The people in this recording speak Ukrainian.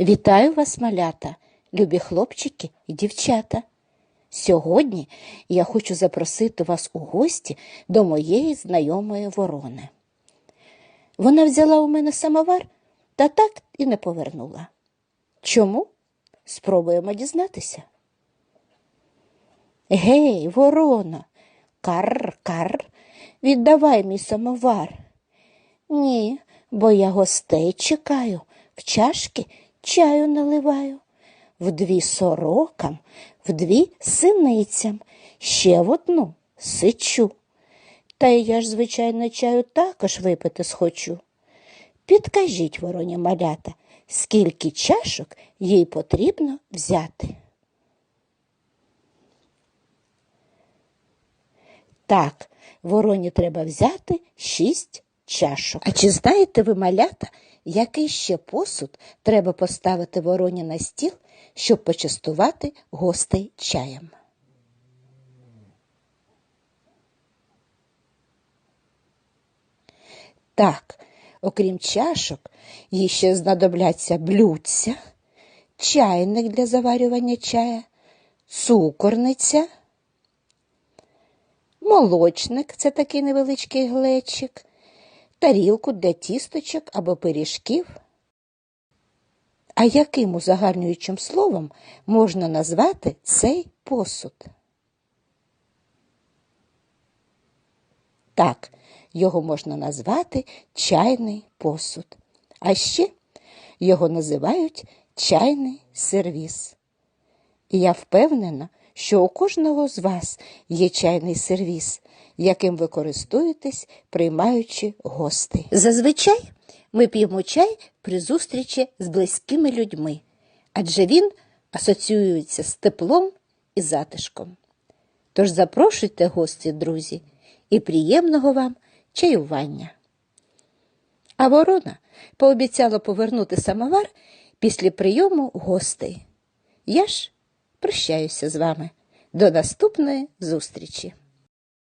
Вітаю вас, малята, любі хлопчики і дівчата. Сьогодні я хочу запросити вас у гості до моєї знайомої ворони. Вона взяла у мене самовар та так і не повернула. Чому? Спробуємо дізнатися. Гей, ворона, кар, кар, віддавай мій самовар. Ні, бо я гостей чекаю, в чашки чаю наливаю, в дві сорокам, в дві синицям, ще в одну сичу. Та й я ж, звичайно, чаю також випити схочу. Підкажіть вороні малята, скільки чашок їй потрібно взяти. Так, вороні треба взяти шість чашок. А чи знаєте ви, малята, який ще посуд треба поставити вороні на стіл, щоб почастувати гостей чаєм? Так, окрім чашок, їй ще знадобляться блюдця, чайник для заварювання чая, цукорниця, молочник це такий невеличкий глечик, тарілку для тісточок або пиріжків. А яким узагальнюючим словом можна назвати цей посуд? Так, його можна назвати чайний посуд. А ще його називають чайний сервіс. І я впевнена, що у кожного з вас є чайний сервіс, яким ви користуєтесь, приймаючи гостей. Зазвичай ми п'ємо чай при зустрічі з близькими людьми, адже він асоціюється з теплом і затишком. Тож запрошуйте гості, друзі, і приємного вам чаювання. А ворона пообіцяла повернути самовар після прийому гостей. Я ж прощаюся з вами. До наступної зустрічі!